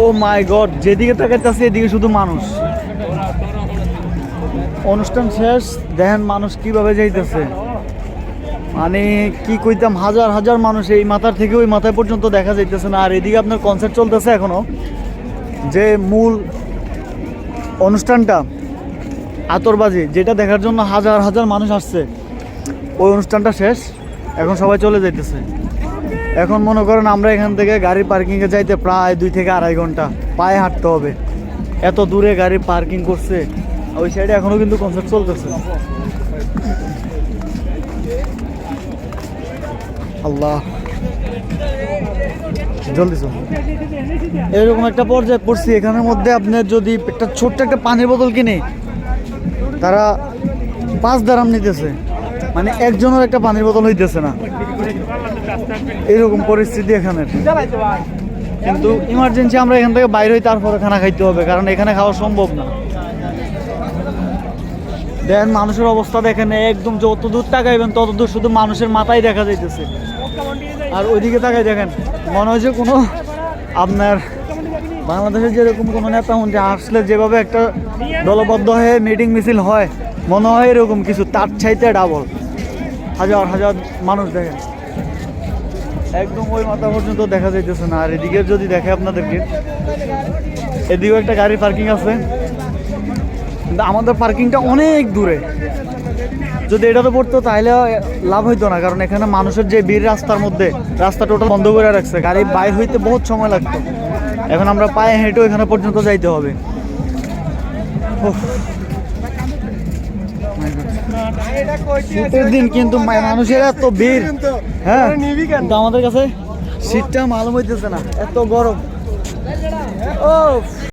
ও মাই god, যেদিকে তাকাইতেছে এদিকে শুধু মানুষ। অনুষ্ঠান শেষ, দেখেন মানুষ কীভাবে যাইতেছে। মানে কি কইতাম, হাজার হাজার মানুষ এই মাথার থেকে ওই মাথায় পর্যন্ত দেখা যাইতেছে না। আর এদিকে আপনার কনসার্ট চলতেছে এখনও। যে মূল অনুষ্ঠানটা, আতরবাজি, যেটা দেখার জন্য হাজার হাজার মানুষ আসছে। ওই অনুষ্ঠানটা শেষ, এখন সবাই চলে যাইতেছে। এখন মনে করেন আমরা এখান থেকে গাড়ি পার্কিংয়ে যাইতে প্রায় দুই থেকে আড়াই ঘণ্টা পায়ে হাঁটতে হবে। এত দূরে গাড়ি পার্কিং করছে ওই সাইডে এখনও কিন্তু কনসার্ট চলতেছে। আল্লাহ। জলদি চল। এরকম একটা পর্যায়ে পড়ছি, এখানের মধ্যে আপনার যদি একটা ছোট্ট একটা পানির বোতল কিনে, তারা পাঁচ দারাম নিতেছে। মানে একজনের একটা পানির বোতল হইতেছে না। এরকম পরিস্থিতি এখানে কিন্তু ইমার্জেন্সি আমরা এখান থেকে বাইরে হই, তারপরে খানা খাইতে হবে, কারণ এখানে খাওয়া সম্ভব না। দেখেন মানুষের অবস্থা দেখেন, একদম যত দূর তাকাইবেন তত দূর শুধু মানুষের মাথায় দেখা যাইতেছে। আর ওইদিকে তাকাই দেখেন, মনে হয় যে কোনো আপনার বাংলাদেশের যেরকম কোনো নেতা মন্ত্রী আসলে যেভাবে একটা দলবদ্ধ হয়ে মিটিং মিছিল হয়, মনে হয় এরকম কিছু, তার চাইতে ডাবল হাজার হাজার মানুষ দেখেন। একদম ওই মাথা পর্যন্ত দেখা যাইতেছে না। আর এদিকে যদি দেখে আপনাদেরকে, এদিকেও একটা গাড়ি পার্কিং আছে। কিন্তু আমাদের পার্কিংটা অনেক দূরে। যদি এটাতে পড়তো, তাহলে লাভ হইতো না। কারণ এখানে মানুষের যে বীর রাস্তার মধ্যে, রাস্তা টোটাল বন্ধ করে রাখছে। গাড়ি বাইর হইতে বহুত সময় লাগতো। এখন আমরা পায়ে হেঁটেও এখানে পর্যন্ত যাইতে হবে. শীতের দিন কিন্তু মানুষের এত ভিড়। হ্যাঁ। আমাদের কাছে শীতটা মালুম হইতেছে না। এত গরম। ও